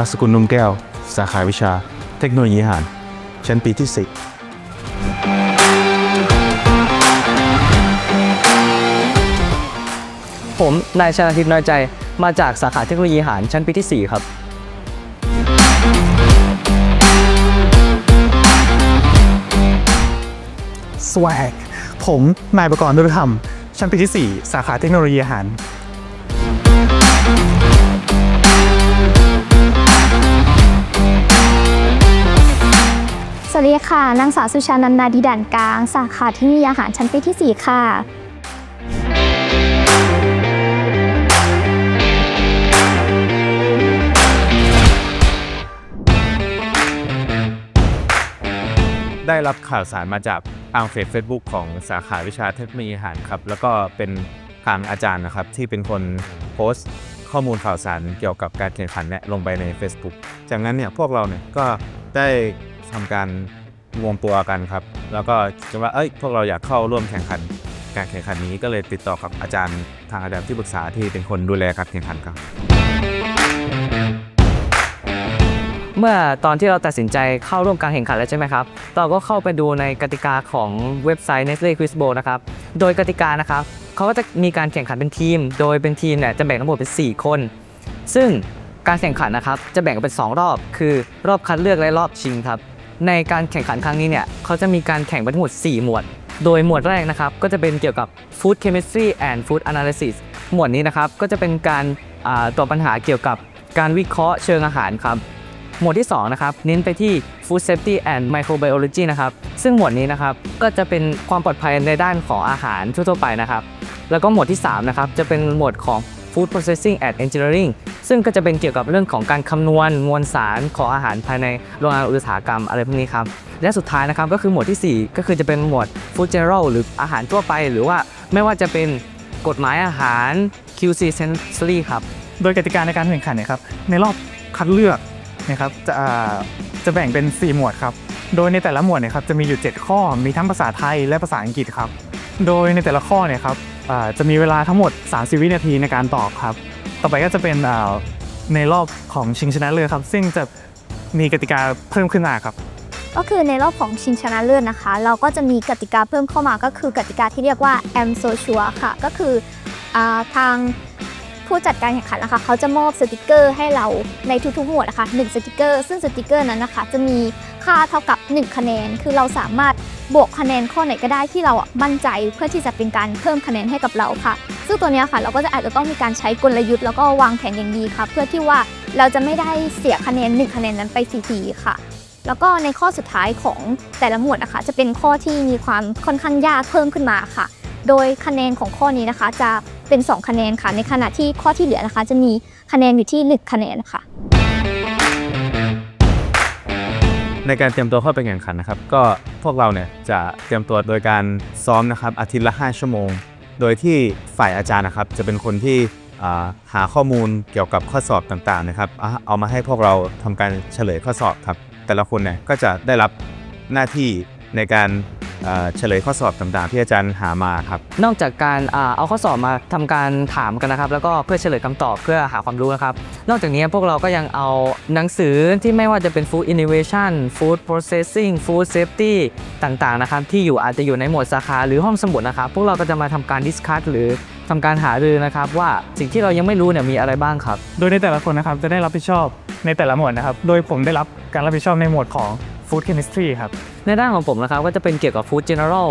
รักสกุลนุ่มแก้ว สาขาวิชา เทคโนโลยีอาหาร ชั้นปีที่สิบผม นายชนาทิพย์น้อยใจ มาจากสาขาเทคโนโลยีอาหารชั้นปีที่ 4 ครับ สวกผม นายประกรณ์ดุลธรรม ชั้นปีที่ 4 สาขาเทคโนโลยีอาหาร วัสดีค่ะ นางสาวสุชานันนาดีด่านกลาง สาขาทคโนโลยีอาหารชั้นปีที่ 4 ค่ะ ได้รับข่าวสารมาจากทางเฟซเฟซบุ๊กของสาขาวิชาเทคโนโลยีอาหารครับ แล้วก็เป็นทางอาจารย์นะครับ ที่เป็นคนโพสต์ข้อมูลข่าวสารเกี่ยวกับการแข่งขันเนี่ยลงไปใน Facebook จากนั้นเนี่ยพวกเราเนี่ยก็ได้ ทำการรวมตัวกันครับ แล้วก็คิดว่าเอ้ยพวกเราอยากเข้าร่วมแข่งขันการแข่งขันนี้ก็เลยติดต่อกับอาจารย์ทางอาจารย์ที่ปรึกษาที่เป็นคนดูแลการแข่งขันครับ เมื่อตอนที่เราตัดสินใจเข้าร่วมการแข่งขันแล้วใช่ไหมครับเราก็เข้าไปดูในกติกาของเว็บไซต์ Nestle Quiz Bowl นะครับ โดยกติกานะครับเขาก็จะมีการแข่งขันเป็นทีม โดยเป็นทีมเนี่ยจะแบ่งทั้งหมดเป็น 4 คน ซึ่งการแข่งขันนะครับจะแบ่งเป็น 2 รอบ คือรอบคัดเลือกและรอบชิงครับ ในการแข่งขันครั้งนี้เนี่ยเขาจะมีการแข่งไปทั้งหมด 4 หมวด โดยหมวดแรกนะครับก็จะเป็นเกี่ยวกับ Food Chemistry and Food Analysis หมวดนี้นะครับก็จะเป็นการอ่าตอบปัญหาเกี่ยวกับการวิเคราะห์เชิงอาหารครับ หมวดที่2นะครับเน้นไปที่ Food Safety and Microbiology นะครับซึ่งหมวดนี้นะครับก็จะเป็นความปลอดภัยในด้านของอาหารทั่วๆไปนะครับ แล้วก็หมวดที่3นะครับจะเป็นหมวดของ Food Processing and Engineering ซึ่งก็จะเป็นเกี่ยวกับเรื่องของการคำนวณมวลสารของอาหารภายในโรงงานอุตสาหกรรมอะไรพวกนี้ครับ และสุดท้ายนะครับก็คือหมวดที่ 4 ก็คือจะเป็นหมวด Food General หรืออาหารทั่วไป หรือว่าไม่ว่าจะเป็นกฎหมายอาหาร QC Sensory ครับ โดยกติกาในการแข่งขันเนะครับในรอบคัดเลือกนะครับจะจะแบ่งเป็น 4 หมวดครับ โดยในแต่ละหมวดเนี่ยครับจะมีอยู่ 7 ข้อ มีทั้งภาษาไทยและภาษาอังกฤษครับ โดยในแต่ละข้อเนี่ยครับ จะมีเวลาทั้งหมด 30 วินาทีในการตอบครับ ต่อไปก็จะเป็นในรอบของชิงชนะเลิศครับ ซึ่งจะมีกติกาเพิ่มขึ้นมาครับ ก็คือในรอบของชิงชนะเลิศนะคะ เราก็จะมีกติกาเพิ่มเข้ามาก็คือกติกาที่เรียกว่า am so sure ค่ะ ก็คืออทางผู้จัดการแข่งขันนะคะเขาจะมอบสติกเกอร์ให้เราในทุกๆหมวดนะคะหนึ่งสติกเกอร์ ซึ่งสติกเกอร์นั้นนะคะจะมี ค่าเท่ากับ 1 คะแนน คือเราสามารถบวกคะแนนข้อไหนก็ได้ที่เราอะมั่นใจเพื่อที่จะเป็นการเพิ่มคะแนนให้กับเราค่ะ ซึ่งตัวนี้ค่ะเราก็จะอาจจะต้องมีการใช้กลยุทธ์แล้วก็วางแผนอย่างดีค่ะ เพื่อที่ว่าเราจะไม่ได้เสียคะแนน 1 คะแนนนั้นไปฟรีๆค่ะ แล้วก็ในข้อสุดท้ายของแต่ละหมวดนะคะ จะเป็นข้อที่มีความค่อนข้างยากเพิ่มขึ้นมาค่ะ โดยคะแนนของข้อนี้นะคะ จะเป็น 2 คะแนนค่ะ ในขณะที่ข้อที่เหลือนะคะ จะมีคะแนนอยู่ที่ 1 คะแนนค่ะ ในการเตรียมตัวเข้าไปแข่งขันนะครับ ก็พวกเราเนี่ยจะเตรียมตัวโดยการซ้อมนะครับอาทิตย์ละ 5 ชั่วโมง โดยที่ฝ่ายอาจารย์นะครับ จะเป็นคนที่หาข้อมูลเกี่ยวกับข้อสอบต่างๆนะครับ เอามาให้พวกเราทำการเฉลยข้อสอบครับ แต่ละคนเนี่ยก็จะได้รับหน้าที่ในการ เฉลยข้อสอบต่างๆ ที่อาจารย์หามาครับ นอกจากการอ่าเอาข้อสอบมาทำการถามกันนะครับ แล้วก็เพื่อเฉลยคำตอบเพื่อหาความรู้นะครับ นอกจากนี้พวกเราก็ยังเอาหนังสือที่ไม่ว่าจะเป็น Food Innovation Food Processing Food Safety ต่างๆนะครับที่อยู่อาจจะอยู่ในหมวดสาขาหรือห้องสมุดนะครับ พวกเราก็จะมาทำการดิสคัสหรือทำการหารือนะครับ ว่าสิ่งที่เรายังไม่รู้เนี่ยมีอะไรบ้างครับ โดยในแต่ละคนนะครับจะได้รับผิดชอบในแต่ละหมวดนะครับ โดยผมได้รับการรับผิดชอบในหมวดของ Food Chemistry ครับ ในด้านของผมนะครับก็จะเป็นเกี่ยวกับ Food General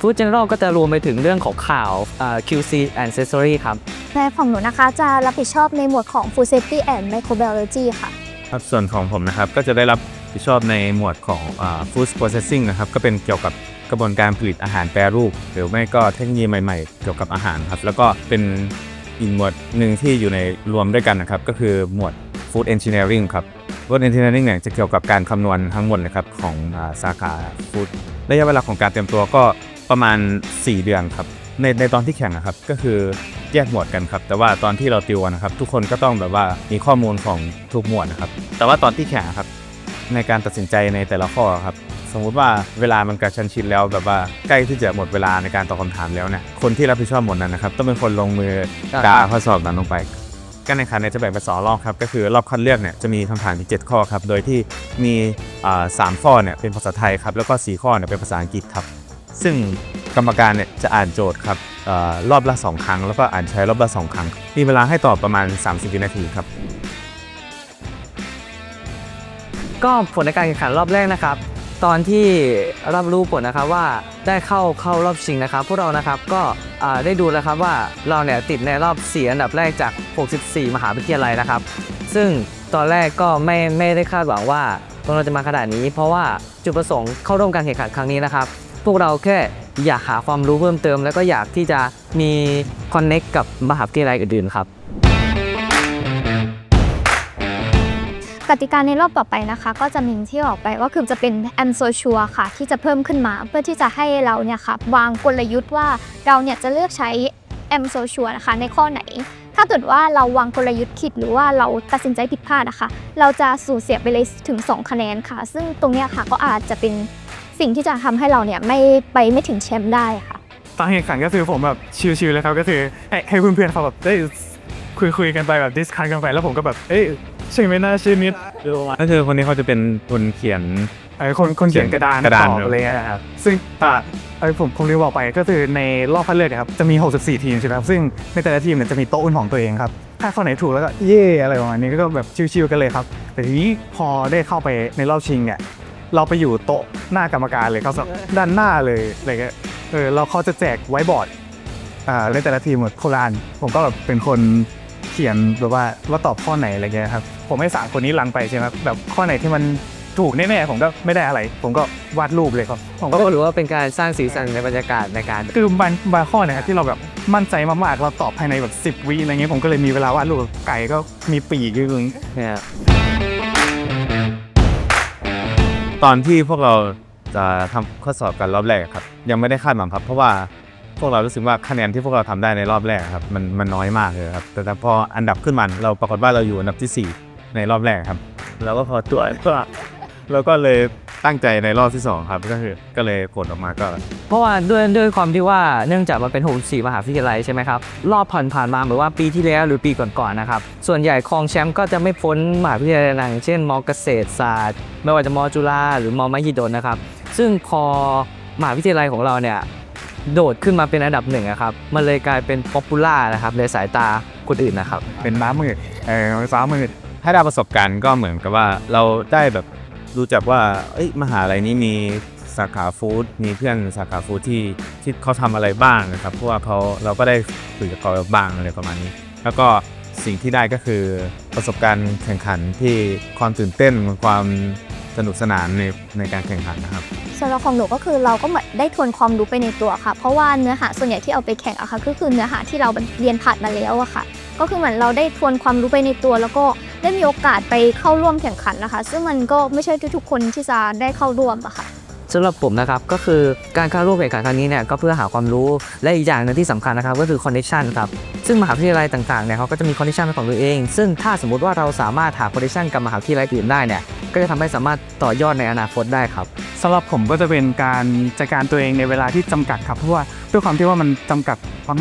Food General ก็จะรวมไปถึงเรื่องของข่าวอ่า QC and Sensory ครับในของหนูนะคะจะรับผิดชอบในหมวดของ Food Safety and Microbiology ค่ะครับส่วนของผมนะครับก็จะได้รับผิดชอบในหมวดของอ่า food processing นะครับก็เป็นเกี่ยวกับกระบวนการผลิตอาหารแปรรูป หรือไม่ก็เทคโนโลยีใหม่ๆ เกี่ยวกับอาหารครับแล้วก็เป็นอีกหมวดหนึ่งที่อยู่ในรวมด้วยกันนะครับก็คือหมวด food engineering ครับ food engineering เนี่ยจะเกี่ยวกับการคำนวณทั้งหมดเลยครับของอาสาขา food ระยะเวลาของการเตรียมตัวก็ประมาณ 4 เดือนครับในในตอนที่แข่งนะครับก็คือแยกหมวดกันครับแต่ว่าตอนที่เราติวกันนะครับ ทุกคนก็ต้องแบบว่ามีข้อมูลของทุกหมวดนะครับ แต่ว่าตอนที่แข่งอะครับในการตัดสินใจในแต่ละข้อครับ สมมุติว่าเวลามันกระชันชิดแล้วแบบว่าใกล้ที่จะหมดเวลาในการตอบคำถามแล้วเนี่ยคนที่รับผิดชอบหมดนั้นนะครับ ต้องเป็นคนลงมือกาข้อสอบนั้นลงไป การแข่งขันเนี่ยจะแบ่งเป็นสองรอบครับก็คือรอบคัดเลือกเนี่ยจะมีคำถามที่7ข้อครับโดยที่มีสามข้อเนี่ยเป็นภาษาไทยครับแล้วก็ 4 ข้อเนี่ยเป็นภาษาอังกฤษครับ ซึ่งกรรมการเนี่ยจะอ่านโจทย์ครับอรอบละ 2 ครั้ง แล้วก็อ่านใช้รอบละ 2 ครั้ง มีเวลาให้ตอบประมาณ 30 วินาทีครับ ก็ผลในการแข่งขันรอบแรกนะครับ ตอนที่รับรู้ผลนะครับว่าได้เข้าเข้ารอบชิงนะครับ พวกเรานะครับก็ได้ดูแล้วครับว่าเราเนี่ยติดในรอบ 4 อันดับแรกจาก 64 มหาวิทยาลัยนะครับ ซึ่งตอนแรกก็ไม่ไม่ได้คาดหวังว่าพวกเราจะมาขนาดนี้ เพราะว่าจุดประสงค์เข้าร่วมการแข่งขันครั้งนี้นะครับ พวกเราแค่อยากหาความรู้เพิ่มเติม แล้วก็อยากที่จะมีคอนเน็กกับมหาวิทยาลัยอื่นๆครับ กติกาในรอบต่อไปนะคะ ก็จะมีที่ออกไปก็คือจะเป็น am so sure ค่ะ ที่จะเพิ่มขึ้นมาเพื่อที่จะให้เราเนี่ยค่ะวางกลยุทธ์ว่าเราเนี่ยจะเลือกใช้ am so sure นะคะในข้อไหน ถ้าเกิดว่าเราวางกลยุทธ์ผิดหรือว่าเราตัดสินใจผิดพลาดนะคะ เราจะสูญเสียไปเลยถึง 2 คะแนนค่ะ ซึ่งตรงเนี้ยค่ะก็อาจจะเป็นสิ่งที่จะทำให้เราเนี่ยไม่ไปไม่ถึงแชมป์ได้ค่ะตอนแข่งขันก็คือผมแบบชิลๆเลยครับก็คือให้เพื่อนๆเขาแบบได้คุยๆกันไปแบบดิสคัทกันไปแล้วผมก็แบบเอ้ย ใช่ไหมน่าชื่อนิดหรือประมาณก็คือคนนี้เขาจะเป็นคนเขียน ไอ้คนคนเขียนกระดานกระดาน ตอบอะไรเงี้ยครับซึ่งอ่าไอ้ผมผมลืมบอกไปก็คือในรอบคัดเลือกเนะครับจะมี 64 ทีมใช่ไหมครับซึ่งในแต่ละทีมเนี่ยจะมีโต๊ะเป็นของตัวเองครับถ้าข้อไหนถูกแล้วก็เย่อะไรประมาณนี้ก็แบบชิลๆกันเลยครับ แต่ทีนี้พอได้เข้าไปในรอบชิงเนี่ยเราไปอยู่โต๊ะหน้ากรรมการเลยครับด้านหน้าเลยอะไรเงี้ยเออเราเขาจะแจกไว้บอร์ดอ่าในแต่ละทีมหมดโครานผมก็แบบเป็นคน เขียนแบบว่าว่าตอบข้อไหนอะไรเงี้ยครับผมให้สามคนนี้ลังไปใช่ไหมครับแบบข้อไหนที่มันถูกแน่ๆผมก็ไม่ได้อะไร ผมก็วาดรูปเลยครับผมก็ก็รู้ว่าเป็นการสร้างสีสันในบรรยากาศในการคือบางบางข้อเนี่ยครับที่เราแบบมั่นใจมากๆเราตอบภายในแบบ10วิอะไรเงี้ยผมก็เลยมีเวลาวาดรูปไก่ก็มีปีกอยู่อย่างงี้เนี่ยตอนที่พวกเราจะทำข้อสอบกันรอบแรกครับ ยังไม่ได้คาดหวังครับ เพราะว่า พวกเรารู้สึกว่าคะแนนที่พวกเราทำได้ในรอบแรกครับมันมันน้อยมากเลยครับแต่พออันดับขึ้นมาเราปรากฏว่าเราอยู่อันดับที่ 4 ในรอบแรกครับเราก็พอตัวก็เราก็เลยตั้งใจในรอบที่สองครับก็คือก็เลยผลออกมาก็ เพราะว่าด้วยด้วยความที่ว่าเนื่องจากมันเป็น64มหาวิทยาลัยใช่ไหมครับ รอบผ่านผ่านมาเหมือนว่าปีที่แล้วหรือปีก่อนๆนะครับ ส่วนใหญ่ครองแชมป์ก็จะไม่พ้นมหาวิทยาลัยดังเช่นมเกษตรศาสตร์ ไม่ว่าจะมจุฬาหรือมมหิดลนะครับ ซึ่งพอมหาวิทยาลัยของเราเนี่ย โดดขึ้นมาเป็นอันดับหนึ่งอะครับ มันเลยกลายเป็นป๊อปปูล่านะครับในสายตาคนอื่นนะครับ เป็นม้ามืดเออฟ้ามืดถ้าได้ประสบการณ์ก็เหมือนกับว่าเราได้แบบรู้จักว่า เอ้ยมหาลัยนี้มีสาขาฟู้ดมีเพื่อนสาขาฟู้ดที่ที่เขาทำอะไรบ้างนะครับ เพราะว่าเขาเราก็ได้คุยกับเขาบ้างอะไรประมาณนี้ แล้วก็สิ่งที่ได้ก็คือประสบการณ์แข่งขันที่ความตื่นเต้นความ สนุกสนานในในการแข่งขันนะครับ ส่วนเราของหนูก็คือเราก็เหมือนได้ทวนความรู้ไปในตัวค่ะ เพราะว่าเนื้อหาส่วนใหญ่ที่เอาไปแข่งอะค่ะก็คือเนื้อหาที่เราเรียนผ่านมาแล้วอะค่ะ ก็คือเหมือนเราได้ทวนความรู้ไปในตัว แล้วก็ได้มีโอกาสไปเข้าร่วมแข่งขันนะคะ ซึ่งมันก็ไม่ใช่ทุกๆคนที่จะได้เข้าร่วมอะค่ะ สำหรับผมนะครับก็คือการเข้าร่วมแข่งขันครั้งนี้เนี่ยก็เพื่อหาความรู้และอีกอย่างหนึงที่สำคัญนะครับก็คือคอนเนคชันครับซึ่งมหาวิทยาลัยต่างๆเนี่ยเขาก็จะมีคอนเนคชันของตัวเอง ซึ่งถ้าสมมติว่าเราสามารถหาคอนเนคชันกับมหาวิทยาลัยอื่นได้เนี่ยก็จะทำให้สามารถต่อยอดในอนาคตได้ครับสำหรับผมก็จะเป็นการจัดการตัวเองในเวลาที่จำกัดครับเพราะว่าด้วยความที่ว่ามันจำกัด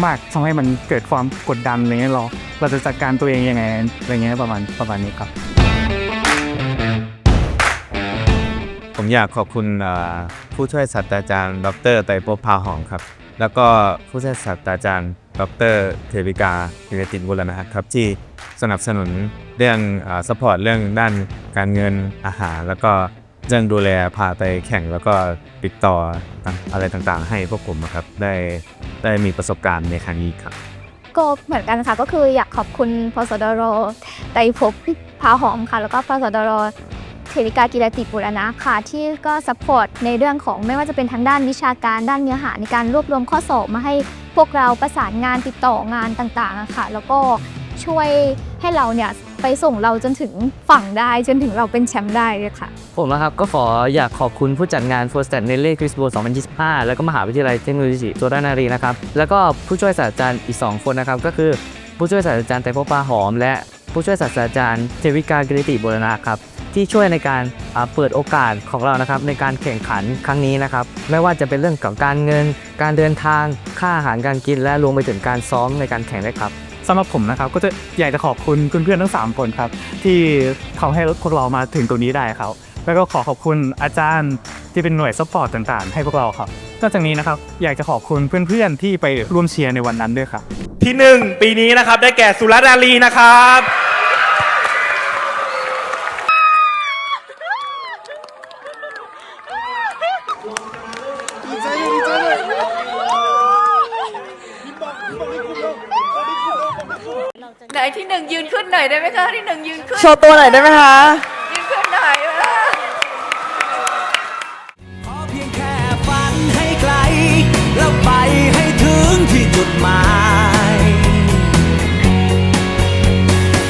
มากๆทำให้มันเกิดความกดดันอะไรเงี้ยเราเราจะจัดการตัวเองยังไงอะไรเงี้ยประมาณประมาณนี้ครับ ผมอยากขอบคุณผู้ช่วยศาสตราจารย์ ดรไตรภพพาหอมครับ แล้วก็ผู้ช่วยศาสตราจารย์ ดรเทวิกาพิรตินบุรณะครับ ที่สนับสนุนเรื่องสปอร์ตเรื่องด้านการเงินอาหาร แล้วก็เรื่องดูแลพาไปแข่งแล้วก็ติดต่ออะไรต่างๆ ให้พวกผมครับได้ได้มีประสบการณ์ในครั้งนี้ครับก็เหมือนกันค่ะก็คืออยากขอบคุณพสดรไตรภพพาหอมค่ะ แล้วก็พสดร เทริกากีรติบุรณะค่ะ ที่ก็สปอร์ตในเรื่องของไม่ว่าจะเป็นทางด้านวิชาการด้านเนื้อหาในการรวบรวมข้อสอบมาให้พวกเราประสานงานติดต่องานต่างๆอะค่ะ แล้วก็ช่วยให้เราเนี่ยไปส่งเราจนถึงฝั่งได้จนถึงเราเป็นแชมป์ได้เลยค่ะ ผมนะครับก็ขออยากขอบคุณผู้จัดงาน f o r s t a t n e l l e Crispo 2025 แล้วก็มหาวิทยาลัยเทคโนโลยีตัวรานารีนะครับ แล้วก็ผู้ช่วยศาสตราจารย์อีก 2 คนนะครับ ก็คือผู้ช่วยศาสตราจารย์ไตรภพปาหอม และผู้ช่วยศาสตราจารย์เทวิกากริติบุรณะครับ ที่ช่วยในการอ่าเปิดโอกาสของเรานะครับในการแข่งขันครั้งนี้นะครับไม่ว่าจะเป็นเรื่องของการเงิน การเดินทางค่าอาหารการกิน และรวมไปถึงการซ้อมในการแข่งด้วยครับสำหรับผมนะครับก็จะอยากจะขอบคุณเพื่อนๆทั้ง 3 คนครับที่เขาให้พวกเรามาถึงตรงนี้ได้ครับแล้วก็ขอขอบคุณอาจารย์ที่เป็นหน่วยซัพพอร์ตต่างๆ ให้พวกเราครับนอกจากนี้นะครับอยากจะขอบคุณเพื่อนๆที่ไปร่วมเชียร์ในวันนั้นด้วยครับที่หนึ่งปีนี้นะครับได้แก่สุรดาลีนะครับ ไหนที่หนึ่งยื นขึ้นหน่อยได้ไหมคะที่หนึ่งยืนขึ้นโชว์ตัวหน่อยได้ไหมคะ ยืนขึ้นหน่อยเออขอเพียงแค่ฝันให้ไกล แล้วไปให้ถึงที่จุดหมาย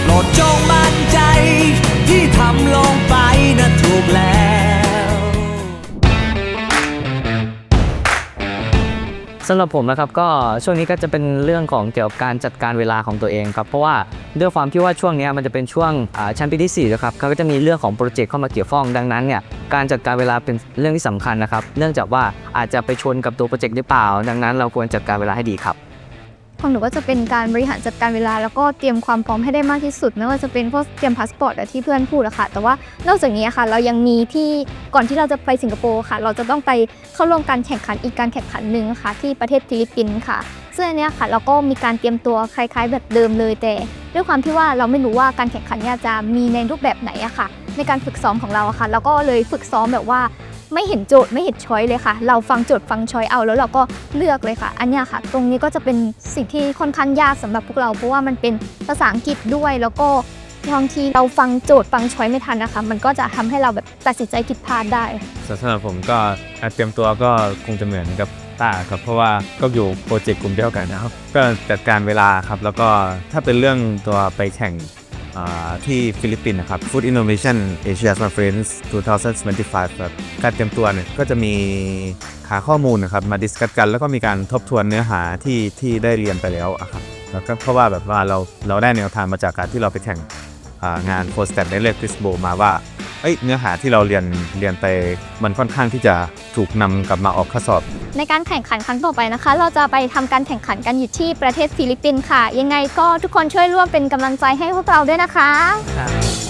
โปรดจงมั่นใจที่ทำลงไปนะถูกแล้ว สำหรับผมนะครับก็ช่วงนี้ก็จะเป็นเรื่องของเกี่ยวกับการจัดการเวลาของตัวเองครับเพราะว่าด้วยความที่ว่าช่วงนี้มันจะเป็นช่วงอ่าชั้นปีที่4นะครับเขาก็จะมีเรื่องของโปรเจกต์เข้ามาเกี่ยวข้องดังนั้นเนี่ยการจัดการเวลาเป็นเรื่องที่สำคัญนะครับ เนื่องจากว่าอาจจะไปชนกับตัวโปรเจกต์หรือเปล่า ดังนั้นเราควรจัดการเวลาให้ดีครับ ของหนูก็จะเป็นการบริหารจัดการเวลา แล้วก็เตรียมความพร้อมให้ได้มากที่สุดไม่ว่าจะเป็นพวกเตรียมพาสปอร์ตที่เพื่อนพูดอะค่ะ แต่ว่านอกจากนี้อะค่ะ เรายังมีที่ก่อนที่เราจะไปสิงคโปร์ค่ะ เราจะต้องไปเข้าร่วมการแข่งขันอีกการแข่งขันหนึ่งค่ะ ที่ประเทศฟิลิปปินส์ค่ะ ซึ่งอันนี้ค่ะเราก็มีการเตรียมตัวคล้าย ๆ แบบเดิมเลย แต่ด้วยความที่ว่าเราไม่รู้ว่าการแข่งขันเนี่ยจะมีในรูปแบบไหนอะค่ะ ในการฝึกซ้อมของเราอะค่ะเราก็เลยฝึกซ้อมแบบว่า ไม่เห็นโจทย์ไม่เห็นช้อยเลยค่ะ เราฟังโจทย์ฟังช้อยเอาแล้วเราก็เลือกเลยค่ะ อันนี้ค่ะ ตรงนี้ก็จะเป็นสิ่งที่ค่อนข้างยากสำหรับพวกเราเพราะว่ามันเป็นภาษาอังกฤษด้วยแล้วก็บางทีเราฟังโจทย์ฟังช้อยไม่ทันนะคะ มันก็จะทำให้เราแบบตัดสินใจผิดพลาดได้ส่วนสำหรับผมก็การเตรียมตัวก็คงจะเหมือนกับต้าครับเพราะว่าก็อยู่โปรเจกต์กลุ่มเดียวกันนะครับก็จัดการเวลาครับแล้วก็ถ้าเป็นเรื่องตัวไปแข่ง ที่ฟิลิปปินส์นะครับ Food Innovation Asia Conference 2025 ครับ การเตรียมตัวเนี่ยก็จะมีหาข้อมูลนะครับมาดิสคัสกัน แล้วก็มีการทบทวนเนื้อหาที่ที่ได้เรียนไปแล้วอะครับแล้วก็เพราะว่าแบบว่าเราเราได้แนวทางมาจากการที่เราไปแข่งงานโ o ส t ต t ในเล c คริสโบมาว่า เอ้ยเนื้อหาที่เราเรียนเรียนไปมันค่อนข้างที่จะถูกนำกลับมาออกข้อสอบ ในการแข่งขันครั้งต่อไปนะคะ เราจะไปทำการแข่งขันกันอยู่ที่ประเทศฟิลิปปินส์ค่ะ ยังไงก็ทุกคนช่วยร่วมเป็นกำลังใจให้พวกเราด้วยนะคะ ครับ